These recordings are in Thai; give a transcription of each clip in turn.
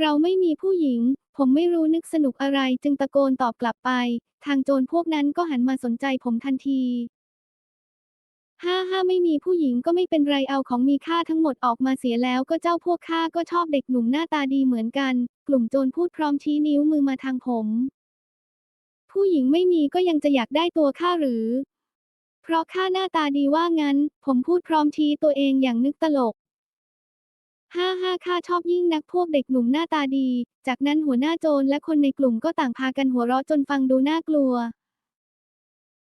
เราไม่มีผู้หญิง ผมไม่รู้นึกสนุกอะไรจึงตะโกนตอบกลับไป ทางโจรพวกนั้นก็หันมาสนใจผมทันทีห้าห้าไม่มีผู้หญิงก็ไม่เป็นไรเอาของมีค่าทั้งหมดออกมาเสียแล้วก็เจ้าพวกข้าก็ชอบเด็กหนุ่มหน้าตาดีเหมือนกัน กลุ่มโจรพูดพร้อมชี้นิ้วมือมาทางผม ผู้หญิงไม่มีก็ยังจะอยากได้ตัวข้าหรือ เพราะข้าหน้าตาดีว่างั้น ผมพูดพร้อมชี้ตัวเองอย่างนึกตลก ห้าห้าข้าชอบยิ่งนักพวกเด็กหนุ่มหน้าตาดี จากนั้นหัวหน้าโจรและคนในกลุ่มก็ต่างพากันหัวเราะจนฟังดูน่ากลัว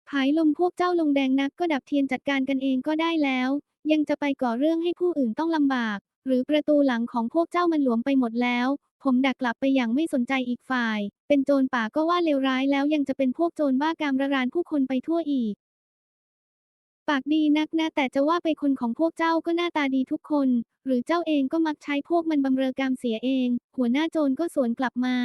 ผายลมพวกเจ้าลงแดงนักก็ดับเทียนจัดการกันเองก็ได้แล้ว ยังจะไปก่อเรื่องให้ผู้อื่นต้องลำบาก หรือประตูหลังของพวกเจ้ามันหลวมไปหมดแล้ว ผมดักกลับไปอย่างไม่สนใจอีกฝ่าย เป็นโจรป่าก็ว่าเลวร้ายแล้วยังจะเป็นพวกโจรบ้ากามระรานผู้คนไปทั่วอีก ปากดีนักนะแต่จะว่าไปคนของพวกเจ้าก็หน้าตาดีทุกคน หรือเจ้าเองก็มักใช้พวกมันบำเรอกามเสียเอง หัวหน้าโจรก็สวนกลับมา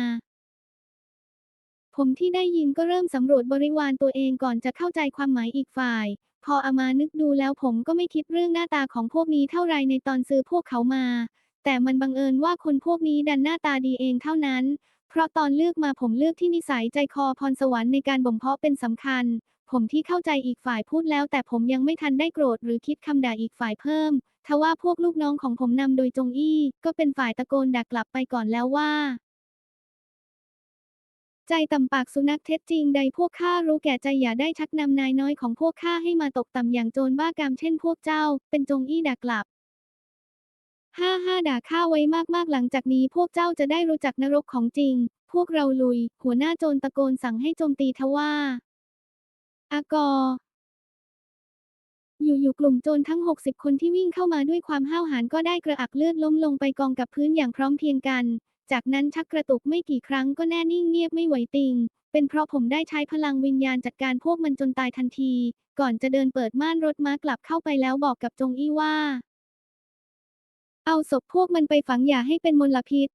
ผมที่ได้ยินก็เริ่มสำรวจบริวารตัวเองก่อนจะเข้าใจความหมายอีกฝ่าย พออามานึกดูแล้วผมก็ไม่คิดเรื่องหน้าตาของพวกนี้เท่าไรในตอนซื้อพวกเขามา แต่มันบังเอิญว่าคนพวกนี้ดันหน้าตาดีเองเท่านั้น เพราะตอนเลือกมาผมเลือกที่นิสัยใจคอพรสวรรค์ในการบ่มเพาะเป็นสำคัญ ผมที่เข้าใจอีกฝ่ายพูดแล้ว แต่ผมยังไม่ทันได้โกรธหรือคิดคำด่าอีกฝ่ายเพิ่ม ทว่าพวกลูกน้องของผมนำโดยจงอี้ ก็เป็นฝ่ายตะโกนด่ากลับไปก่อนแล้วว่า ใจต่ำปากสุนัขเท็จจริงใดพวกข้ารู้แก่ใจอย่าได้ชักนำนายน้อยของพวกข้าให้มาตกต่ำอย่างโจรบ้ากามเช่นพวกเจ้า เป็นจงอี้ด่ากลับห้าห้าด่าข้าไว้มากๆ หลังจากนี้พวกเจ้าจะได้รู้จักนรกของจริง พวกเราลุย หัวหน้าโจรตะโกนสั่งให้โจมตีทว่า อากอ อยู่ๆกลุ่มโจรทั้ง 60 คนที่วิ่งเข้ามาด้วยความห้าวหาญก็ได้กระอักเลือดล้มลงไปกองกับพื้นอย่างพร้อมเพรียงกัน จากนั้นชักกระตุกไม่กี่ครั้งก็แน่นิ่งเงียบไม่ไหวติง เป็นเพราะผมได้ใช้พลังวิญญาณจัดการพวกมันจนตายทันที ก่อนจะเดินเปิดม่านรถม้ากลับเข้าไปแล้วบอกกับจงอี้ว่า เอาศพพวกมันไปฝังอย่าให้เป็นมลพิษ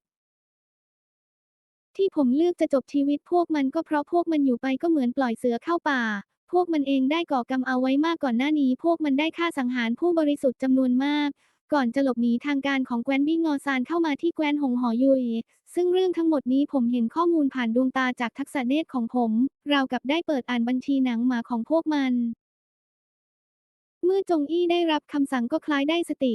ที่ผมเลือกจะจบชีวิตพวกมันก็เพราะพวกมันอยู่ไปก็เหมือนปล่อยเสือเข้าป่า พวกมันเองได้ก่อกรรมเอาไว้มากก่อนหน้านี้ พวกมันได้ฆ่าสังหารผู้บริสุทธิ์จำนวนมาก ก่อนจะหลบหนีทางการของแคว้นบิ้งอซานเข้ามาที่แคว้นหงหอยุยซึ่งเรื่องทั้งหมดนี้ผมเห็นข้อมูลผ่านดวงตาจากทักษะเนตรของผม เรากับได้เปิดอ่านบัญชีหนังหมาของพวกมัน เมื่อจงอี้ได้รับคำสั่งก็คล้ายได้สติ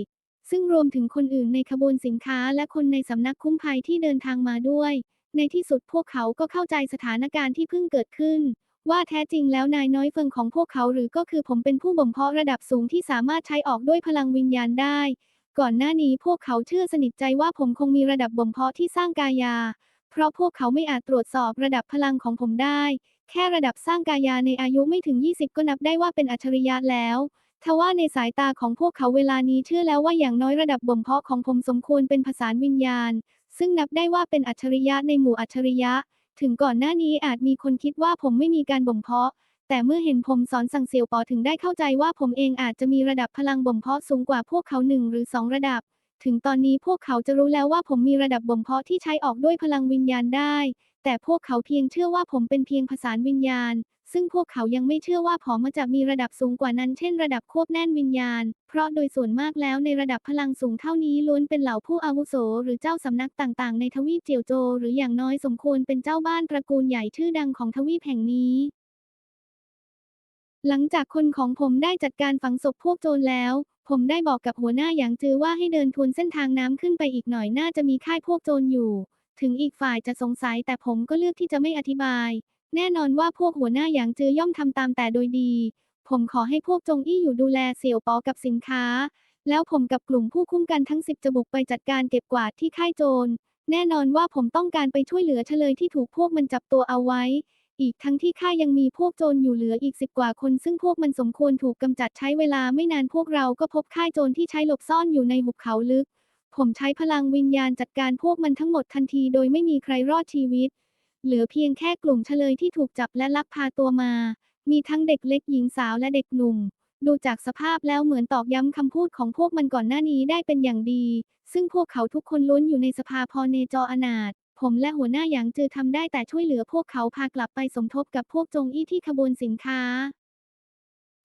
ซึ่งรวมถึงคนอื่นในขบวนสินค้าและคนในสำนักคุ้มภัยที่เดินทางมาด้วย ในที่สุดพวกเขาก็เข้าใจสถานการณ์ที่เพิ่งเกิดขึ้น ว่าแท้จริงแล้วนายน้อยเฟิงของพวกเขาหรือก็คือผมเป็นผู้บ่มเพาะระดับสูงที่สามารถใช้ออกด้วยพลังวิญญาณได้ ก่อนหน้านี้พวกเขาเชื่อสนิทใจว่าผมคงมีระดับบ่มเพาะที่สร้างกายา เพราะพวกเขาไม่อาจตรวจสอบระดับพลังของผมได้ แค่ระดับสร้างกายาในอายุไม่ถึง 20 ก็นับได้ว่าเป็นอัจฉริยะแล้วทว่าในสายตาของพวกเขาเวลานี้เชื่อแล้วว่าอย่างน้อยระดับบ่มเพาะของผมสมควรเป็นผสาวิญญาณ ซึ่งนับได้ว่าเป็นอัจฉริยะในหมู่อัจฉริยะ ถึงก่อนหน้านี้อาจมีคนคิดว่าผมไม่มีการบ่มเพาะ แต่เมื่อเห็นผมสอนสั่งเซียวปอถึงได้เข้าใจว่าผมเองอาจจะมีระดับพลังบ่มเพาะสูงกว่าพวกเขาหนึ่งหรือสองระดับ ถึงตอนนี้พวกเขาจะรู้แล้วว่าผมมีระดับบ่มเพาะที่ใช้ออกด้วยพลังวิญญาณได้ แต่พวกเขาเพียงเชื่อว่าผมเป็นเพียงผสานวิญญาณ ซึ่งพวกเขายังไม่เชื่อว่าผมจะมีระดับสูงกว่านั้นเช่นระดับควบแน่นวิญญาณ เพราะโดยส่วนมากแล้วในระดับพลังสูงเท่านี้ล้วนเป็นเหล่าผู้อาวุโส หรือเจ้าสำนักต่างๆ ในทวีปเจียวโจ หรืออย่างน้อยสมควรเป็นเจ้าบ้านตระกูลใหญ่ชื่อดังของทวีปแห่งนี้หลังจากคนของผมได้จัดการฝังศพพวกโจรแล้ว ผมได้บอกกับหัวหน้าหยางจือว่าให้เดินทวนเส้นทางน้ำขึ้นไปอีกหน่อยน่าจะมีค่ายพวกโจรอยู่ ถึงอีกฝ่ายจะสงสัยแต่ผมก็เลือกที่จะไม่อธิบาย แน่นอนว่าพวกหัวหน้าหยางจือย่อมทำตามแต่โดยดี ผมขอให้พวกจงอี้อยู่ดูแลเสี่ยวปอกับสินค้า แล้วผมกับกลุ่มผู้คุ้มกันทั้งสิบจะบุกไปจัดการเก็บกวาดที่ค่ายโจร แน่นอนว่าผมต้องการไปช่วยเหลือเฉลยที่ถูกพวกมันจับตัวเอาไว้ อีกทั้งที่ข้ายังมีพวกโจรอยู่เหลืออีกสิบกว่าคน ซึ่งพวกมันสมควรถูกกำจัดใช้เวลาไม่นานพวกเราก็พบค่ายโจรที่ใช้หลบซ่อนอยู่ในหุบเขาลึก ผมใช้พลังวิญญาณจัดการพวกมันทั้งหมดทันที โดยไม่มีใครรอดชีวิต เหลือเพียงแค่กลุ่มเฉลยที่ถูกจับและลักพาตัวมา มีทั้งเด็กเล็กหญิงสาวและเด็กหนุ่ม ดูจากสภาพแล้วเหมือนตอกย้ำคำพูดของพวกมันก่อนหน้านี้ได้เป็นอย่างดี ซึ่งพวกเขาทุกคนล้วนอยู่ในสภาพอเนจออนาถผมและหัวหน้าหยางจือทำได้แต่ช่วยเหลือพวกเขาพากลับไปสมทบกับพวกจงอี้ที่ขบวนสินค้า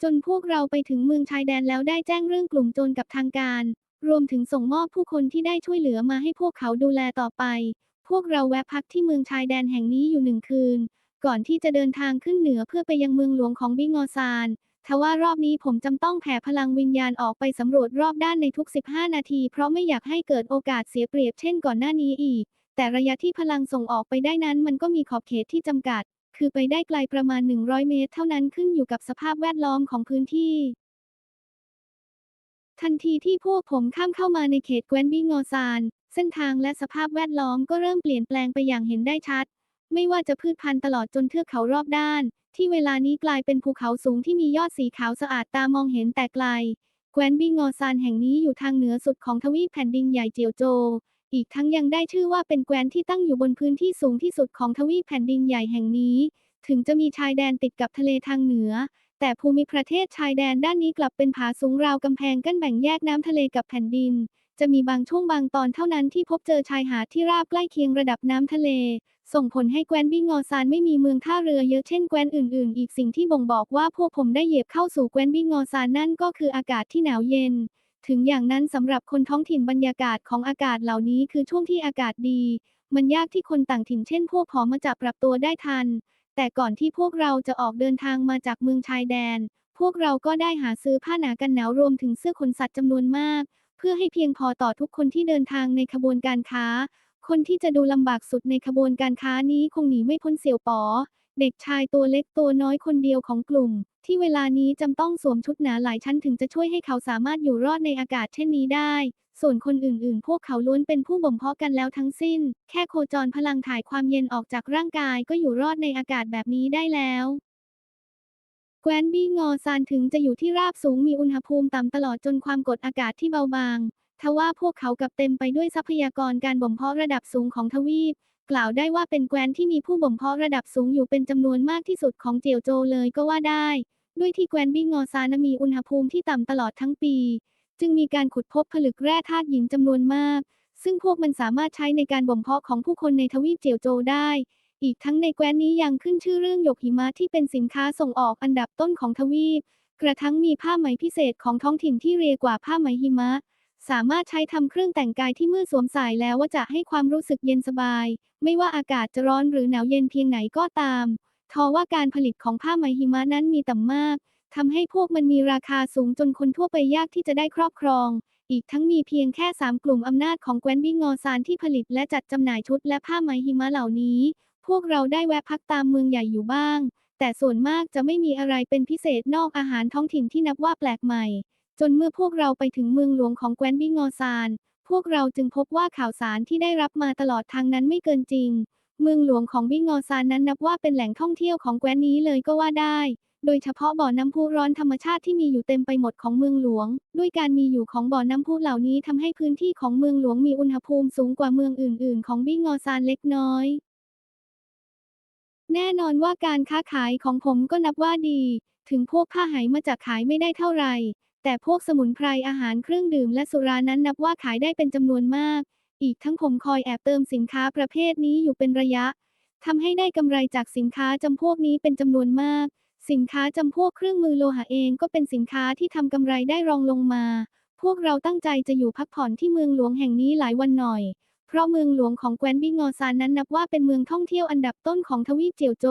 จนพวกเราไปถึงเมืองชายแดนแล้วได้แจ้งเรื่องกลุ่มโจรกับทางการ รวมถึงส่งมอบผู้คนที่ได้ช่วยเหลือมาให้พวกเขาดูแลต่อไป พวกเราแวะพักที่เมืองชายแดนแห่งนี้อยู่หนึ่งคืน ก่อนที่จะเดินทางขึ้นเหนือเพื่อไปยังเมืองหลวงของบิงอซานทว่ารอบนี้ผมจำต้องแผ่พลังวิญญาณออกไปสำรวจรอบด้านในทุก 15 นาที เพราะไม่อยากให้เกิดโอกาสเสียเปรียบเช่นก่อนหน้านี้อีก แต่ระยะที่พลังส่งออกไปได้นั้นมันก็มีขอบเขตที่จำกัด คือไปได้ไกลประมาณ 100 เมตร เท่านั้นขึ้นอยู่กับสภาพแวดล้อมของพื้นที่ ทันทีที่พวกผมข้ามเข้ามาในเขตแคว้นบิงอซาน เส้นทางและสภาพแวดล้อมก็เริ่มเปลี่ยนแปลงไปอย่างเห็นได้ชัด ไม่ว่าจะพืชพันธุ์ตลอดจนเทือกเขารอบด้าน ที่เวลานี้กลายเป็นภูเขาสูงที่มียอดสีขาวสะอาดตามองเห็นแต่ไกลแคว้นบิงอซานแห่งนี้อยู่ทางเหนือสุดของทวีปแผ่นดินใหญ่เจียวโจ อีกทั้งยังได้ชื่อว่าเป็นแคว้นที่ตั้งอยู่บนพื้นที่สูงที่สุดของทวีปแผ่นดินใหญ่แห่งนี้ ถึงจะมีชายแดนติดกับทะเลทางเหนือ แต่ภูมิประเทศชายแดนด้านนี้กลับเป็นผาสูงราวกำแพงกั้นแบ่งแยกน้ำทะเลกับแผ่นดิน จะมีบางช่วงบางตอนเท่านั้นที่พบเจอชายหาดที่ราบใกล้เคียงระดับน้ำทะเล ส่งผลให้แคว้นบิงอซานไม่มีเมืองท่าเรือเยอะเช่นแคว้นอื่นๆ อีกสิ่งที่บ่งบอกว่าพวกผมได้เหยียบเข้าสู่แคว้นบิงอซานนั่นก็คืออากาศที่หนาวเย็น ถึงอย่างนั้นสำหรับคนท้องถิ่นบรรยากาศของอากาศเหล่านี้คือช่วงที่อากาศดี มันยากที่คนต่างถิ่นเช่น พวกผอมาจะปรับตัวได้ทัน แต่ก่อนที่พวกเราจะออกเดินทางมาจากเมืองชายแดน พวกเราก็ได้หาซื้อผ้าหนากันหนาวรวมถึงเสื้อขนสัตว์จำนวนมาก เพื่อให้เพียงพอต่อทุกคนที่เดินทางในขบวนการค้า คนที่จะดูลำบากสุดในขบวนการค้านี้คงหนีไม่พ้นเสี่ยวป๋อ เด็กชายตัวเล็กตัวน้อยคนเดียวของกลุ่ม ที่เวลานี้จำต้องสวมชุดหนาหลายชั้นถึงจะช่วยให้เขาสามารถอยู่รอดในอากาศเช่นนี้ได้ ส่วนคนอื่นๆ พวกเขาล้วนเป็นผู้บ่มเพาะกันแล้วทั้งสิ้น แค่โคจรพลังถ่ายความเย็นออกจากร่างกายก็อยู่รอดในอากาศแบบนี้ได้แล้ว แคว้นบี้งอซานถึงจะอยู่ที่ราบสูงมีอุณหภูมิต่ำตลอดจนความกดอากาศที่เบาบาง ทว่าพวกเขากับเต็มไปด้วยทรัพยากรการบ่มเพาะระดับสูงของทวีป กล่าวได้ว่าเป็นแคว้นที่มีผู้บ่มเพาะระดับสูงอยู่เป็นจำนวนมากที่สุดของเจียวโจเลยก็ว่าได้ ด้วยที่แคว้นบี้งอซานมีอุณหภูมิที่ต่ำตลอดทั้งปี จึงมีการขุดพบผลึกแร่ธาตุหญิงจำนวนมาก ซึ่งพวกมันสามารถใช้ในการบ่มเพาะของผู้คนในทวีปเจียวโจได้ อีกทั้งในแคว้นนี้ยังขึ้นชื่อเรื่องหยกหิมะที่เป็นสินค้าส่งออกอันดับต้นของทวีป กระทั่งมีผ้าไหมพิเศษของท้องถิ่นที่เรียกว่าผ้าไหมหิมะ สามารถใช้ทำเครื่องแต่งกายที่เมื่อสวมใส่แล้วว่าจะให้ความรู้สึกเย็นสบาย ไม่ว่าอากาศจะร้อนหรือหนาวเย็นเพียงไหนก็ตาม ทว่าการผลิตของผ้าไหมหิมะนั้นมีต่ำมากทำให้พวกมันมีราคาสูงจนคนทั่วไปยากที่จะได้ครอบครอง อีกทั้งมีเพียงแค่ 3 กลุ่มอำนาจของแคว้นบิงอซานที่ผลิตและจัดจำหน่ายชุดและผ้าไหมหิมะเหล่านี้ วกเราได้แวะพักตามเมืองใหญ่อยู่บ้าง แต่ส่วนมากจะไม่มีอะไรเป็นพิเศษนอกอาหารท้องถิ่นที่นับว่าแปลกใหม่ จนเมื่อพวกเราไปถึงเมืองหลวงของแคว้นบิงอซาน พวกเราจึงพบว่าข่าวสารที่ได้รับมาตลอดทางนั้นไม่เกินจริง เมืองหลวงของบิงอซานนั้นนับว่าเป็นแหล่งท่องเที่ยวของแคว้นนี้เลยก็ว่าได้ โดยเฉพาะบ่อน้ำพุร้อนธรรมชาติที่มีอยู่เต็มไปหมดของเมืองหลวง ด้วยการมีอยู่ของบ่อน้ำพุเหล่านี้ทำให้พื้นที่ของเมืองหลวงมีอุณหภูมิสูงกว่าเมืองอื่น ๆ ของบิงอซานเล็กน้อย แน่นอนว่าการค้าขายของผมก็นับว่าดี ถึงพวกผ้าไหมมาจากขายไม่ได้เท่าไหร่ แต่พวกสมุนไพรอาหารเครื่องดื่มและสุรานั้นนับว่าขายได้เป็นจำนวนมาก อีกทั้งผมคอยแอบเติมสินค้าประเภทนี้อยู่เป็นระยะทำให้ได้กำไรจากสินค้าจำพวกนี้เป็นจำนวนมาก สินค้าจำพวกเครื่องมือโลหะเองก็เป็นสินค้าที่ทำกำไรได้รองลงมา พวกเราตั้งใจจะอยู่พักผ่อนที่เมืองหลวงแห่งนี้หลายวันหน่อย เพราะเมืองหลวงของแคว้นบิงอซานนั้นนับว่าเป็นเมืองท่องเที่ยวอันดับต้นของทวีปเจียวโจ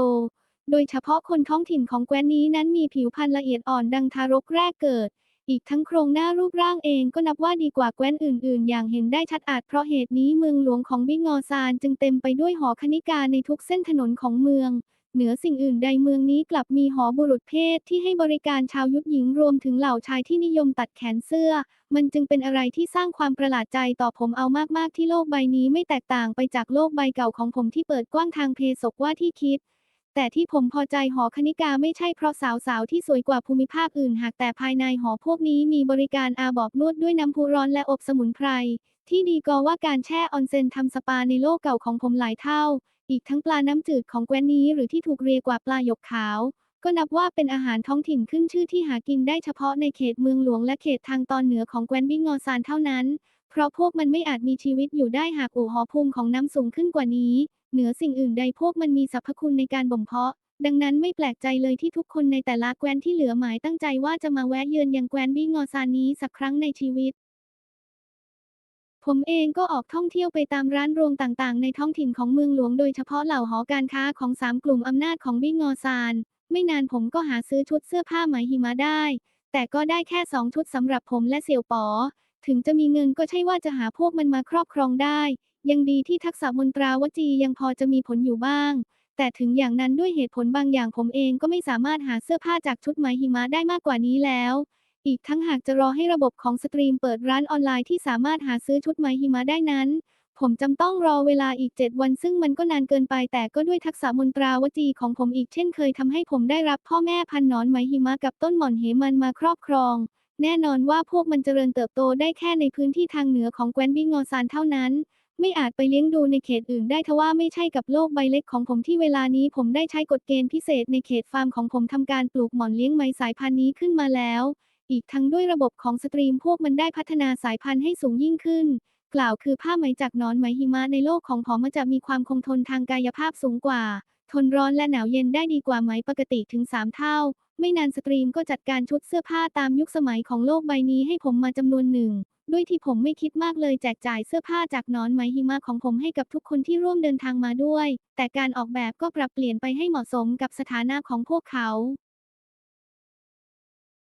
โดยเฉพาะคนท้องถิ่นของแคว้นนี้นั้นมีผิวพรรณละเอียดอ่อนดังทารกแรกเกิด อีกทั้งโครงหน้ารูปร่างเองก็นับว่าดีกว่าแคว้นอื่น ๆ อย่างเห็นได้ชัดอาจเพราะเหตุนี้เมืองหลวงของบิงอซานจึงเต็มไปด้วยหอคณิกาในทุกเส้นถนนของเมือง เหนือสิ่งอื่นใดเมืองนี้กลับมีหอบุรุษเพศที่ให้บริการชาวยุทธหญิงรวมถึงเหล่าชายที่นิยมตัดแขนเสื้อ มันจึงเป็นอะไรที่สร้างความประหลาดใจต่อผมเอามากๆที่โลกใบนี้ไม่แตกต่างไปจากโลกใบเก่าของผมที่เปิดกว้างทางเพศกว่าที่คิดแต่ที่ผมพอใจหอคณิกาไม่ใช่เพราะสาวๆที่สวยกว่าภูมิภาคอื่น หากแต่ภายในหอพวกนี้มีบริการอาบอบนวดด้วยน้ำพุร้อนและอบสมุนไพร ที่ดีก็ว่าการแช่ออนเซ็นทำสปาในโลกเก่าของผมหลายเท่า อีกทั้งปลาน้ำจืดของแคว้นนี้หรือที่ถูกเรียกว่าปลาหยกขาว ก็นับว่าเป็นอาหารท้องถิ่นขึ้นชื่อที่หากินได้เฉพาะในเขตเมืองหลวงและเขตทางตอนเหนือของแคว้นบิงอซานเท่านั้น เพราะพวกมันไม่อาจมีชีวิตอยู่ได้หากอู่หอภูมิของน้ำสูงขึ้นกว่านี้ เหนือสิ่งอื่นใดพวกมันมีสรรพคุณในการบ่มเพาะดังนั้นไม่แปลกใจเลยที่ทุกคนในแต่ละแคว้นที่เหลือหมายตั้งใจว่าจะมาแวะเยือนยังแคว้นบิงอซานนี้สักครั้งในชีวิต ผมเองก็ออกท่องเที่ยวไปตามร้านรวงต่างๆ ในท้องถิ่นของเมืองหลวงโดยเฉพาะเหล่าหอการค้าของสามกลุ่มอำนาจของบิงอซาน ไม่นานผมก็หาซื้อชุดเสื้อผ้าไหมหิมะได้ แต่ก็ได้แค่สองชุดสำหรับผมและเสี่ยวป๋อ ถึงจะมีเงินก็ใช่ว่าจะหาพวกมันมาครอบครองได้ ยังดีที่ทักษะมนตราวจียังพอจะมีผลอยู่บ้าง แต่ถึงอย่างนั้นด้วยเหตุผลบางอย่างผมเองก็ไม่สามารถหาเสื้อผ้าจากชุดไหมหิมะได้มากกว่านี้แล้ว อีกทั้งหากจะรอให้ระบบของสตรีมเปิดร้านออนไลน์ที่สามารถหาซื้อชุดไหมหิมะได้นั้น ผมจำต้องรอเวลาอีก 7 วันซึ่งมันก็นานเกินไปแต่ก็ด้วยทักษะมนตราวจีของผมอีกเช่นเคยทำให้ผมได้รับพ่อแม่พันนอนไหมหิมะกับต้นหม่อนเหมันมาครอบครอง แน่นอนว่าพวกมันเจริญเติบโตได้แค่ในพื้นที่ทางเหนือของแคว้นบิงอซานเท่านั้นไม่อาจไปเลี้ยงดูในเขตอื่นได้ทว่าไม่ใช่กับโลกใบเล็กของผมที่เวลานี้ผมได้ใช้กฎเกณฑ์พิเศษในเขตฟาร์มของผมทำการปลูกหม่อนเลี้ยงไหมสายพันธุ์นี้ขึ้นมาแล้ว อีกทั้งด้วยระบบของสตรีมพวกมันได้พัฒนาสายพันธุ์ให้สูงยิ่งขึ้น กล่าวคือผ้าไหมจากนอนไหมหิมะในโลกของผมมันจะมีความคงทนทางกายภาพสูงกว่า ทนร้อนและหนาวเย็นได้ดีกว่าไหมปกติถึง 3 เท่า ไม่นานสตรีมก็จัดการชุดเสื้อผ้าตามยุคสมัยของโลกใบนี้ให้ผมมาจำนวนหนึ่งด้วยที่ผมไม่คิดมากเลยแจกจ่ายเสื้อผ้าจากนอนไหมหิมะของผมให้กับทุกคนที่ร่วมเดินทางมาด้วย แต่การออกแบบก็ปรับเปลี่ยนไปให้เหมาะสมกับสถานะของพวกเขา